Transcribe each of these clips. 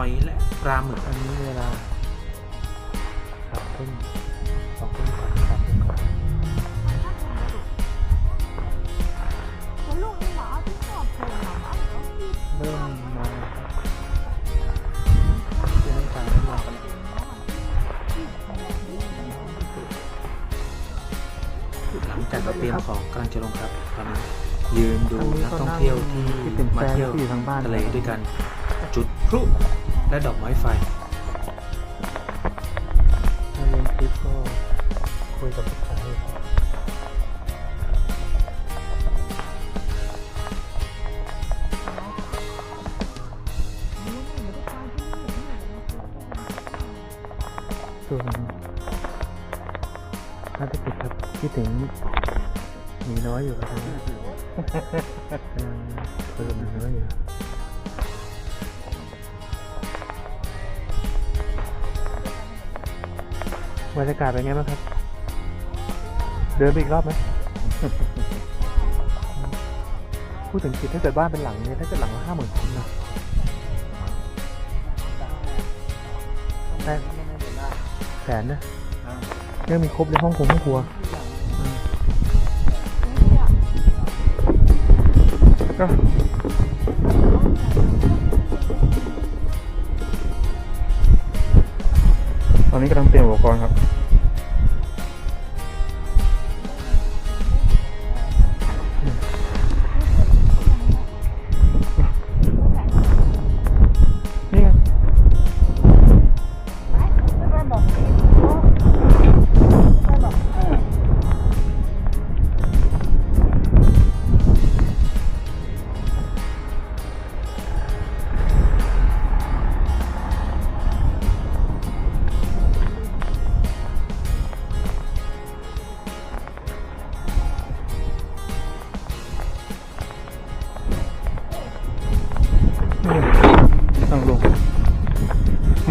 อยและปลาหมึกอันนี้เวลาขับขึ้นสองทุ่มกว่าสามทุ่มกว่าเริ่มมาจะได้การไม่หลอกกันหลังจากเราเตรียมของกำลังจะลงครับตอนนี้ยืนดูนักท่องเที่ยวที่มาเที่ยวทะเลด้วยกันจุดพลุ และดอกไม้ไฟถ้าเล่นคลิปก็คุยกับลูกค้าเลยครับส่วนภารกิจครับคิดถึงมีน้อยอยู่ครับตอนนี้กำลังคุยกับมีน้อยอยู่ บรรยากาศเป็นไงบ้างครับ เดินไปอีกรอบไหมพูดถึงคิดถ้าเกิดบ้านเป็นหลังนี้ถ้าเกิดหลังละห้าหมื่นนะแสนแสนนะยังมีครบในห้องคงห้องครัวอืมก็ อนนี้กำลังเตรียมอุปกรณ์ครับ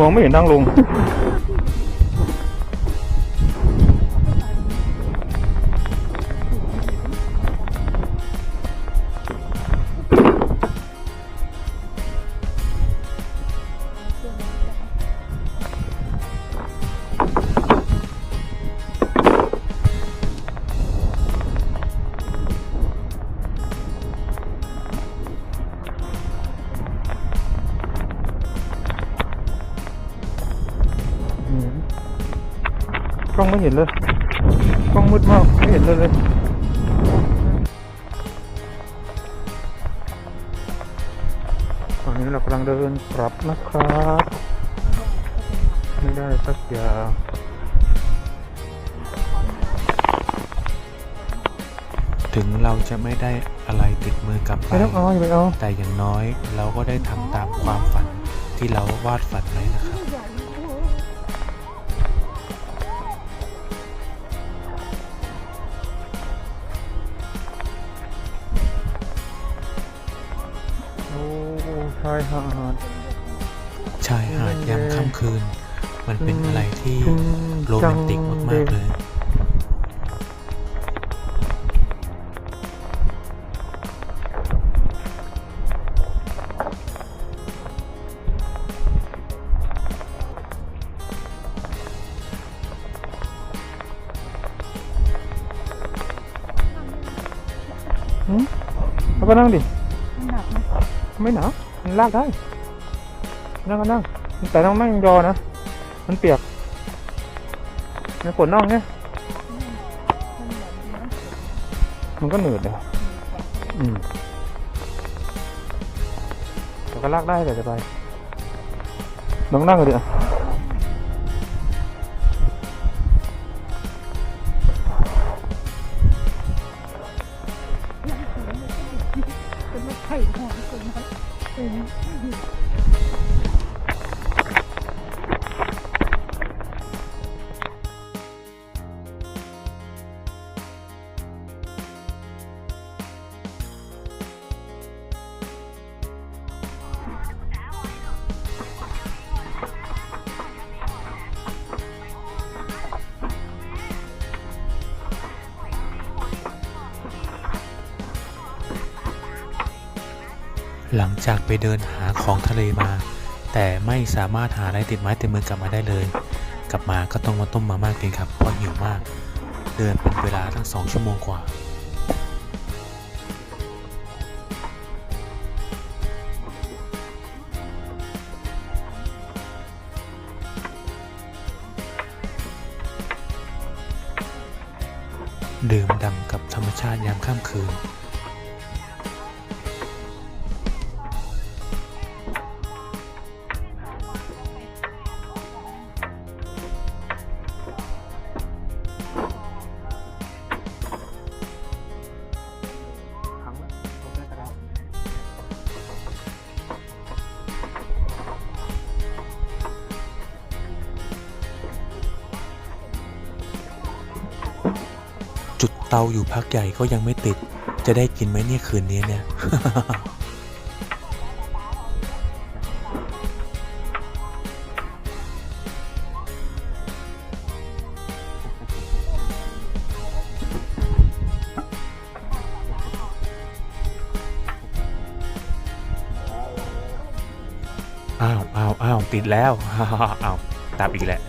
องไม่เห็นนั่งลง ไม่เห็นเลยกล้องมืดมากไม่เห็นเลยเลยตอนนี้เรากำลังเดินกลับนะครับ ไม่ได้สักอย่างถึงเราจะไม่ได้อะไรติดมือกลับไป ไม่ต้องเอาอย่าไปเอา แต่อย่างน้อยเราก็ได้ทำตามความฝันที่เราวาดฝันไว้นะครับายหาด ชายหาดยามค่ำคืน มันเป็นอะไรที่โรแมนติกมาก ๆ เลยหืมเอาไปนั่งดิ ไม่หนาว มันลากได้ นั่งก็นั่ง แต่ต้องไม่ยอนะ มันเปียกในฝนน่องเนี่ยมันก็หนืดเลยอืมแต่ก็ลากได้แต่จะไปลองนั่งกันดิอะ จากไปเดินหาของทะเลมา แต่ไม่สามารถหาอะไรติดไม้ติดมือกลับมาได้เลย กลับมาก็ต้องมาต้มมาม่ากินครับเพราะหิวมาก เดินเป็นเวลาทั้งสองชั่วโมงกว่าดื่มด่ำกับธรรมชาติยามค่ำคืน เตาอยู่พักใหญ่ก็ยังไม่ติด จะได้กินไหมเนี่ยคืนนี้เนี่ยอ้าวอ้าวอ้าวติดแล้วอ้าวตามอีกแหละ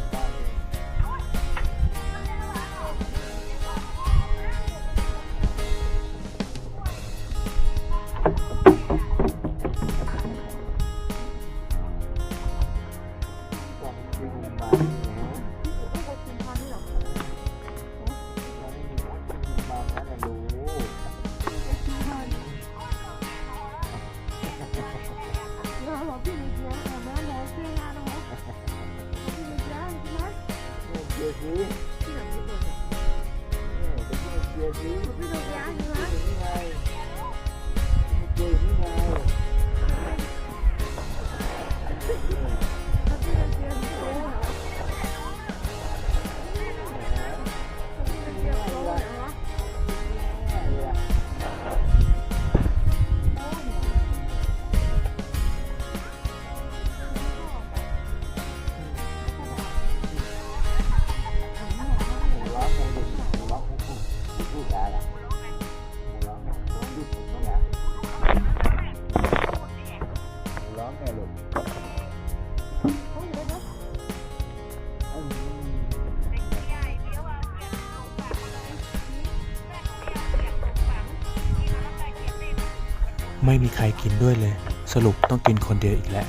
ไม่มีใครกินด้วยเลย สรุปต้องกินคนเดียวอีกแล้ว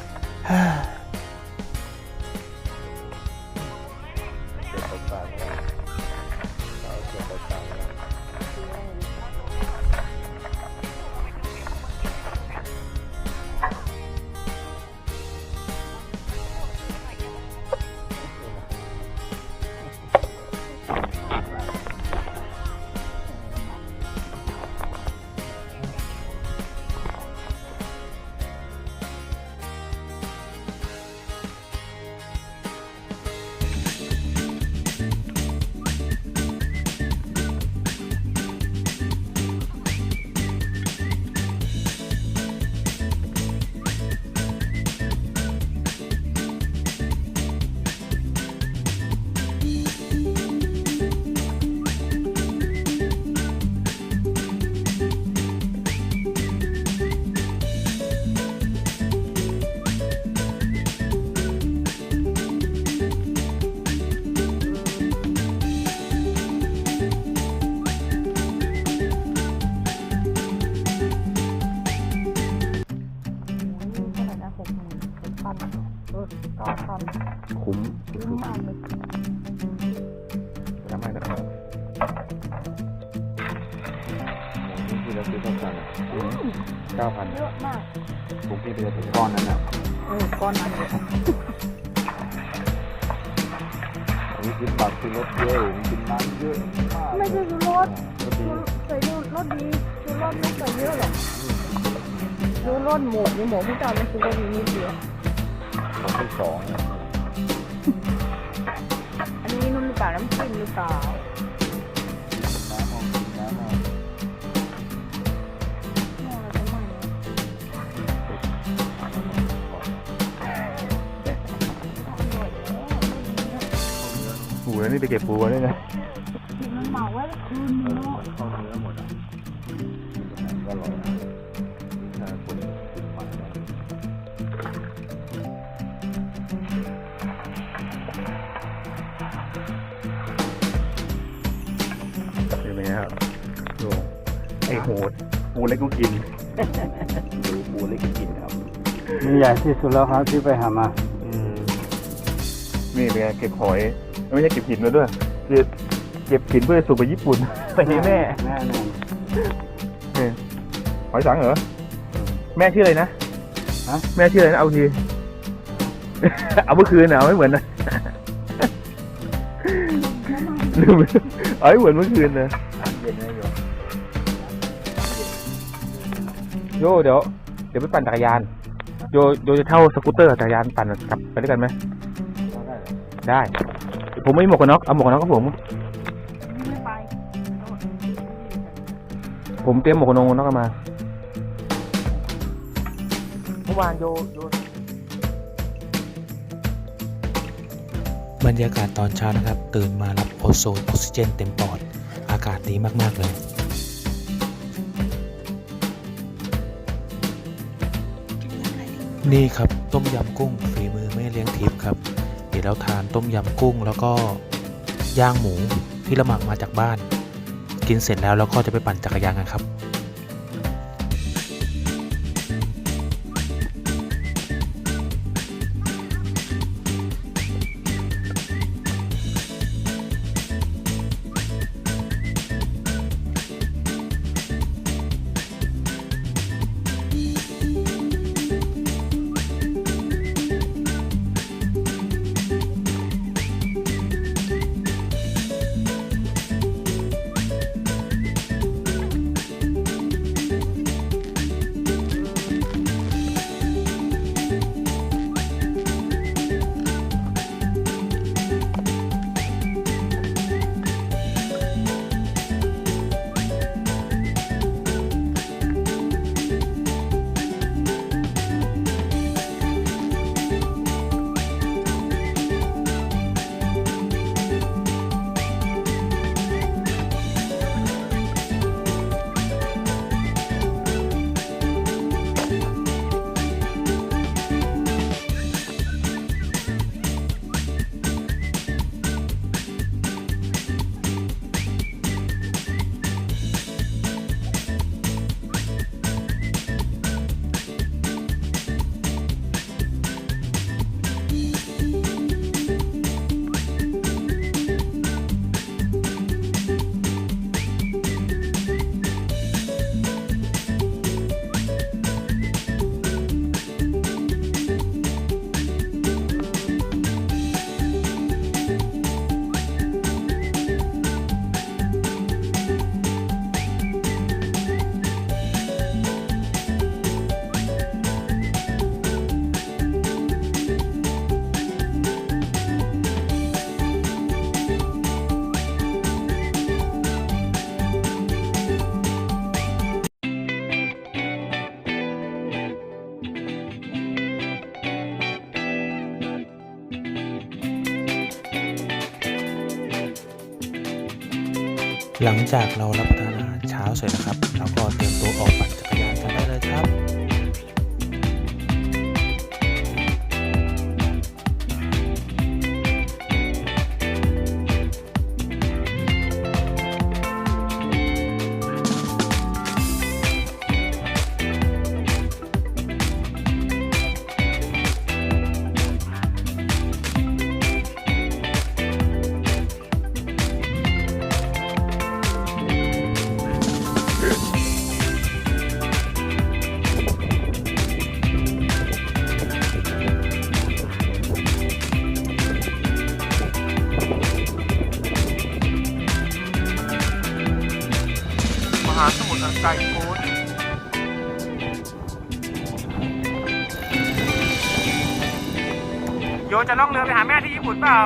จะถึงก้อนนั้นอะเออก้อนนั้นเลยอันนี้กินบัตรคือรถเยอะผมกินน้ำเยอะมากไม่ใช่ชูรสก็ดีใส่รสดีชูรสไม่ใส่เยอะหรอกชูรสหมูนี่หมูพี่จอนมันชูรสมีนิดเดียวคนที่สองเนี่ยอันนี้นุ่มหรือเปล่าน้ำจิ้มหรือเปล่า นะนี่ไปเก็บปูมาได้ไงมันเหมาไว้คืนเนาะเข้าเนื้อหมดอะก็ลอได้เป็ครับโยไอโหดปูเล็กก็กินดูปูเล็กก็กินครับนี่ใหญ่ที่สุดแล้วครับที่ไปหามา อืมนี่เป็นไงเก็บหอย ไม่ใช่เก็บหินมาด้วยคือเก็บหินเพื่อส่งไปญี่ปุ่นแต่นี่แน่แน่นอนนี่หอยสังเหรอ แม่ชื่ออะไรนะฮะแม่ชื่ออะไรนะ เอาที เอาเมื่อคืนน่ะเอาไม่เหมือนนะลืมเอาไม่เหมือนเมื่อคืนนะเย็นไหมโยมโยเดี๋ยวเดี๋ยวไปปั่นจักรยานโยโยจะเท่าสกูตเตอร์จักรยานปั่นกลับไปด้วยกันไหมได้ ผมไม่มีหมวกกันน็อกเอาหมวกกันน็อกกับผม ไม่ไปผมเตรียมหมวกกันน็อกกันมาเมื่อวานโยโยบรรยากาศตอนเช้านะครับ ตื่นมารับโอโซนออกซิเจนเต็มปอด อากาศดีมาก ๆ เลย นี่ครับ ต้มยำกุ้งฝีมือแม่เลี้ยงทิพย์ครับ แล้วทานต้มยำกุ้ง แล้วก็ย่างหมูที่เราหมักมาจากบ้าน กินเสร็จแล้วเราก็จะไปปั่นจักรยานกันครับ หลังจากเรารับประทานอาหารเช้าเสร็จนะครับเราก็เตรียม โยจะล่องเรือไปหาแม่ที่ญี่ปุ่นเปล่า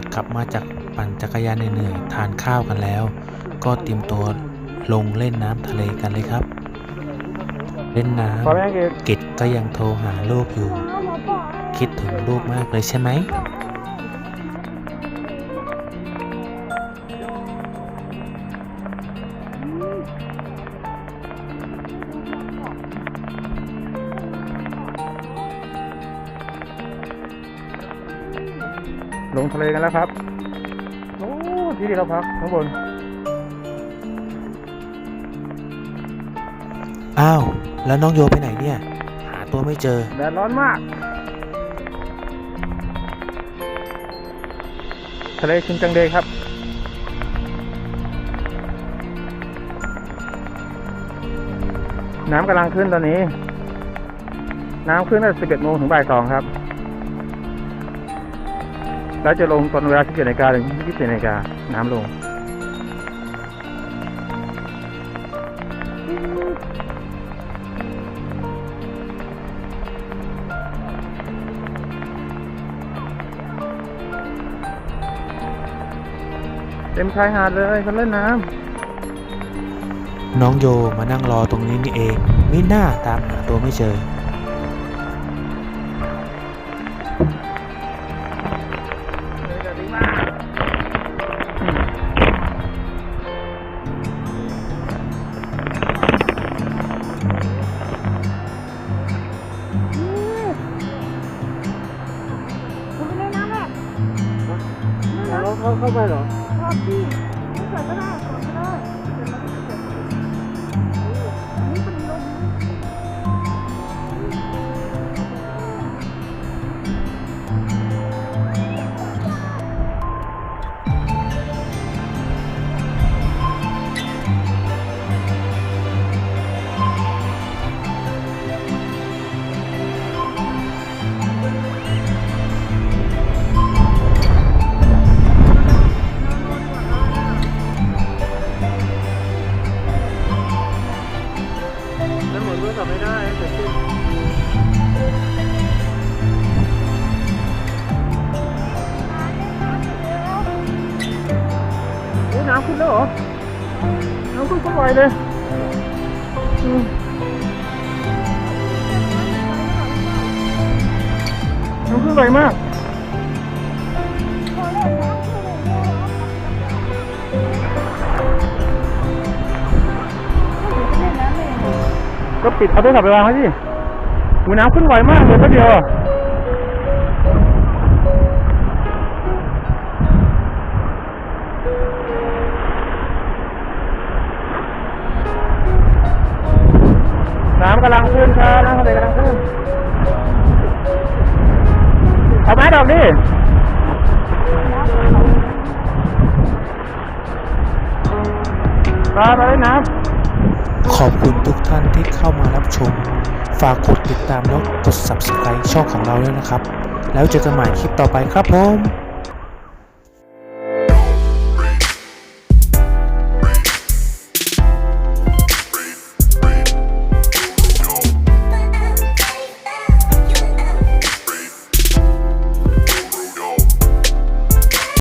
จากกลับมาจากปั่นจักรยานเหนื่อยๆทานข้าวกันแล้ว ก็เตรียมตัวลงเล่นน้ำทะเลกันเลยครับ เล่นน้พร้อมยังเกดำกิจก็ยังโทรหาลูกอยู่ คิดถึงลูกมากเลยใช่ไหม ที่ที่เราพักข้างบน อ้าว แล้วน้องโยไปไหนเนี่ย หาตัวไม่เจอ แดดร้อนมาก ทะเลชินจังเดย์ครับ น้ำกำลังขึ้นตอนนี้ น้ำขึ้นตั้งแต่11โมงถึงบ่าย2ครับแล้วจะลงตอนเวลา17นาฬิกาถึง24นาฬิกา น้ำลง เต็มชายหาดเลยคนเล่นน้ำ น้องโยมานั่งรอตรงนี้นี่เอง มิน่าตามหาตัวไม่เจอำขึ้นแล้วเหรอ น้ำขึ้นก็ไวเลยอืมน้ำขึ้นไวมากก็ปิดเอาโทรศัพท์ไปวางไว้สิหูน้ำขึ้นไวมากเลยแป๊บเดียว ขึ้นครับน้ำทะเลกำลังขึ้นเอาไม้ดอกดิปลาไปเล่นน้ขอบคุณทุกท่านที่เข้ามารับชม ฝากกดติดตามแล้วกด subscribe ช่องของเราด้วยนะครับ แล้วเจอกันใหม่คลิปต่อไปครับผม